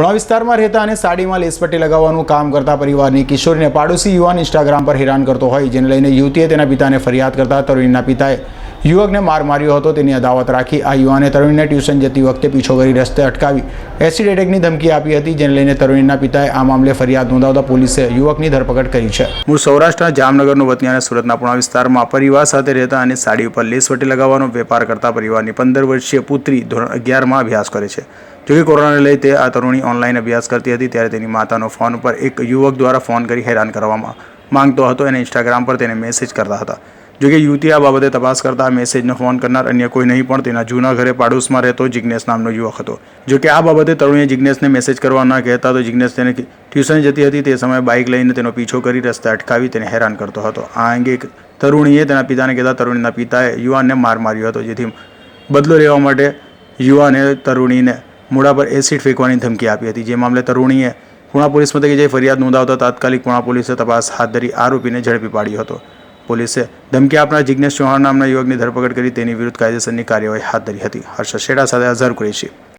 પુણા વિસ્તારમાં રહેતા અને સાડીમાં લેસપટ્ટી લગાવવાનું કામ કરતા પરિવારની કિશોરીને પાડોશી યુવાન ઇન્સ્ટાગ્રામ પર હેરાન કરતો હોય, જેને લઈને યુવતીએ તેના પિતાને ફરિયાદ કરતા તરુણીના પિતાએ યુવકને માર માર્યો હતો, તેની અદાવત રાખી આ યુવાને તરુણીને ટ્યુશન જતી વખતે પીછો કરી રસ્તે અટકાવી. એસિડ એટેકની ધમકી આપી હતી, જેને લઈને તરુણીના પિતાએ આ મામલે ફરિયાદ નોંધાવતા પોલીસે યુવકની ધરપકડ કરી છે. મૂળ સૌરાષ્ટ્રના જામનગરનો વતની અને સુરતના પુણા વિસ્તારમાં પરિવાર સાથે રહેતા અને સાડી ઉપર લેસવટી લગાવવાનો વેપાર કરતા પરિવારની પંદર વર્ષીય પુત્રી ધોરણ અગિયારમાં અભ્યાસ કરે છે. જોકે કોરોનાને લઈ તે આ તરુણી ઓનલાઈન અભ્યાસ કરતી હતી, ત્યારે તેની માતાનો ફોન પર એક યુવક દ્વારા ફોન કરી હેરાન કરવામાં માંગતો હતો. અને ઇન્સ્ટાગ્રામ પર તેને મેસેજ કરતા હતા. જોકે યુવતી આ બાબતે તપાસ કરતા આ મેસેજનો ફોન કરનાર અન્ય કોઈ નહીં પણ તેના જૂના ઘરે પાડોશમાં રહેતો જિજ્ઞેશ નામનો યુવક હતો. જોકે આ બાબતે તરુણીએ જિજ્ઞેશને મેસેજ કરવા ન કહેતા તો જિજ્ઞેશ તેને ટ્યુશન જતી હતી, તે સમયે બાઇક લઈને તેનો પીછો કરી રસ્તે અટકાવી તેને હેરાન કરતો હતો. આ અંગે એક તરુણીએ તેના પિતાને કહેતા તરુણીના પિતાએ યુવાનને માર માર્યો હતો, જેથી બદલો લેવા માટે યુવાને તરુણીને મોઢા પર એસિડ ફેંકવાની ધમકી આપી હતી. જે મામલે તરુણીએ પુણા પોલીસ મથકે જઈ ફરિયાદ નોંધાવતા તાત્કાલિક પુણા પોલીસે તપાસ હાથ ધરી આરોપીને ઝડપી પાડ્યો હતો. પોલીસે ધમકી આપનાર જિજ્ઞેશ ચૌહાણ નામના યુવકની ધરપકડ કરી તેની વિરુદ્ધ કાયદેસરની કાર્યવાહી હાથ ધરી હતી. હર્ષ શેડા સાથે અઝહર કુરેશી.